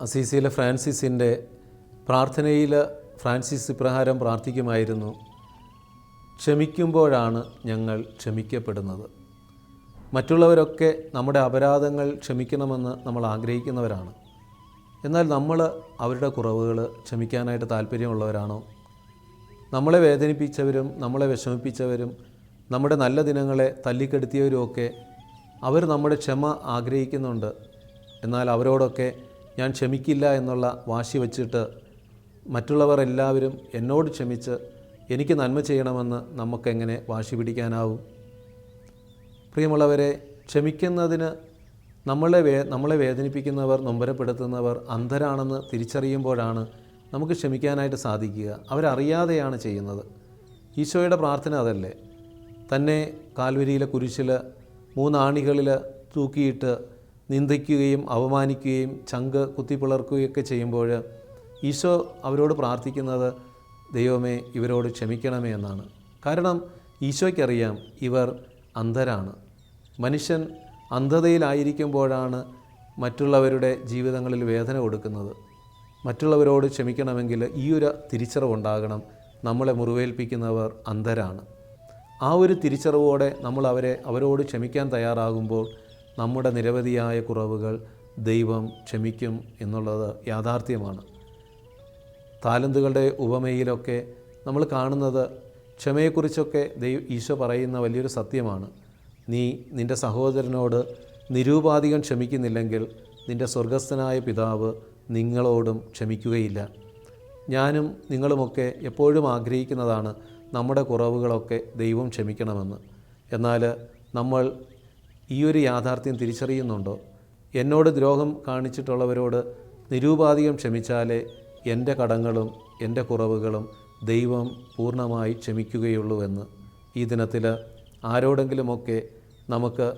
അസീസിയിലെ ഫ്രാൻസിസിന്റെ പ്രാർത്ഥനയിൽ ഫ്രാൻസിസ് ഇപ്രകാരം പ്രാർത്ഥിക്കുമായിരുന്നു. ക്ഷമിക്കുമ്പോഴാണ് ഞങ്ങൾ ക്ഷമിക്കപ്പെടുന്നത്. മറ്റുള്ളവരൊക്കെ നമ്മുടെ അപരാധങ്ങൾ ക്ഷമിക്കണമെന്ന് നമ്മൾ ആഗ്രഹിക്കുന്നവരാണ്. എന്നാൽ നമ്മൾ അവരുടെ കുറവുകൾ ക്ഷമിക്കാനായിട്ട് താല്പര്യമുള്ളവരാണോ? നമ്മളെ വേദനിപ്പിച്ചവരും നമ്മളെ വിഷമിപ്പിച്ചവരും നമ്മുടെ നല്ല ദിനങ്ങളെ തല്ലിക്കെടുത്തിയവരുമൊക്കെ അവർ നമ്മുടെ ക്ഷമ ആഗ്രഹിക്കുന്നുണ്ട്. എന്നാൽ അവരോടൊക്കെ ഞാൻ ക്ഷമിക്കില്ല എന്നുള്ള വാശി വച്ചിട്ട് മറ്റുള്ളവർ എല്ലാവരും എന്നോട് ക്ഷമിച്ച് എനിക്ക് നന്മ ചെയ്യണമെന്ന് നമുക്കെങ്ങനെ വാശി പിടിക്കാനാവും? പ്രിയമുള്ളവരെ ക്ഷമിക്കുന്നതിന് നമ്മളെ വേ നമ്മളെ വേദനിപ്പിക്കുന്നവർ നൊമ്പരപ്പെടുത്തുന്നവർ അന്ധരാണെന്ന് തിരിച്ചറിയുമ്പോഴാണ് നമുക്ക് ക്ഷമിക്കാനായിട്ട് സാധിക്കുക. അവരറിയാതെയാണ് ചെയ്യുന്നത്. ഈശോയുടെ പ്രാർത്ഥന അതല്ലേ. തന്നെ കാൽവരിയിലെ കുരിശിൽ മൂന്നാണികളിൽ തൂക്കിയിട്ട് നിന്ദിക്കുകയും അവമാനിക്കുകയും ചങ്ക് കുത്തിപ്പിളർക്കുകയൊക്കെ ചെയ്യുമ്പോൾ ഈശോ അവരോട് പ്രാർത്ഥിക്കുന്നത് ദൈവമേ ഇവരോട് ക്ഷമിക്കണമേ എന്നാണ്. കാരണം ഈശോയ്ക്കറിയാം ഇവർ അന്ധരാണ്. മനുഷ്യൻ അന്ധതയിലായിരിക്കുമ്പോഴാണ് മറ്റുള്ളവരുടെ ജീവിതങ്ങളിൽ വേദന കൊടുക്കുന്നത്. മറ്റുള്ളവരോട് ക്ഷമിക്കണമെങ്കിൽ ഈ ഒരു തിരിച്ചറിവുണ്ടാകണം. നമ്മളെ മുറിവേൽപ്പിക്കുന്നവർ അന്ധരാണ്. ആ ഒരു തിരിച്ചറിവോടെ നമ്മൾ അവരെ അവരോട് ക്ഷമിക്കാൻ തയ്യാറാകുമ്പോൾ നമ്മുടെ നിരവധിയായ കുറവുകൾ ദൈവം ക്ഷമിക്കും എന്നുള്ളത് യാഥാർത്ഥ്യമാണ്. താലന്തുകളുടെ ഉപമയിലൊക്കെ നമ്മൾ കാണുന്നത് ക്ഷമയെക്കുറിച്ചൊക്കെ ദൈവ ഈശോ പറയുന്ന വലിയൊരു സത്യമാണ്. നീ നിന്റെ സഹോദരനോട് നിരൂപാധികം ക്ഷമിക്കുന്നില്ലെങ്കിൽ നിന്റെ സ്വർഗസ്ഥനായ പിതാവ് നിങ്ങളോടും ക്ഷമിക്കുകയില്ല. ഞാനും നിങ്ങളുമൊക്കെ എപ്പോഴും ആഗ്രഹിക്കുന്നതാണ് നമ്മുടെ കുറവുകളൊക്കെ ദൈവം ക്ഷമിക്കണമെന്ന്. എന്നാൽ നമ്മൾ ഈ ഒരു യാഥാർത്ഥ്യം തിരിച്ചറിയുന്നുണ്ടോ? എന്നോട് ദ്രോഹം കാണിച്ചിട്ടുള്ളവരോട് നിരൂപാധികം ക്ഷമിച്ചാലേ എന്റെ കടങ്ങളും എന്റെ കുറവുകളും ദൈവം പൂർണമായി ക്ഷമിക്കുകയുള്ളൂ ഈ ദിനത്തിൽ ആരോടെങ്കിലുമൊക്കെ നമുക്ക്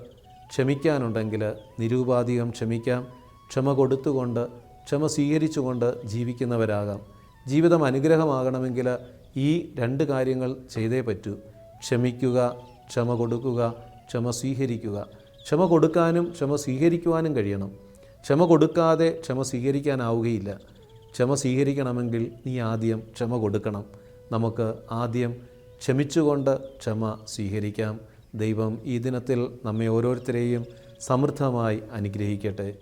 ക്ഷമിക്കാനുണ്ടെങ്കിൽ നിരൂപാധികം ക്ഷമിക്കാം. ക്ഷമ കൊടുത്തുകൊണ്ട് ക്ഷമ സ്വീകരിച്ചുകൊണ്ട് ജീവിക്കുന്നവരാകാം. ജീവിതം അനുഗ്രഹമാകണമെങ്കിൽ ഈ രണ്ട് കാര്യങ്ങൾ ചെയ്തേ പറ്റൂ. ക്ഷമിക്കുക ക്ഷമ കൊടുക്കുക ക്ഷമ സ്വീകരിക്കുക. ക്ഷമ കൊടുക്കാനും ക്ഷമ സ്വീകരിക്കുവാനും കഴിയണം. ക്ഷമ കൊടുക്കാതെ ക്ഷമ സ്വീകരിക്കാനാവുകയില്ല. ക്ഷമ സ്വീകരിക്കണമെങ്കിൽ നീ ആദ്യം ക്ഷമ കൊടുക്കണം. നമുക്ക് ആദ്യം ക്ഷമിച്ചുകൊണ്ട് ക്ഷമ സ്വീകരിക്കാം. ദൈവം ഈ ദിനത്തിൽ നമ്മെ ഓരോരുത്തരെയും സമൃദ്ധമായി അനുഗ്രഹിക്കട്ടെ.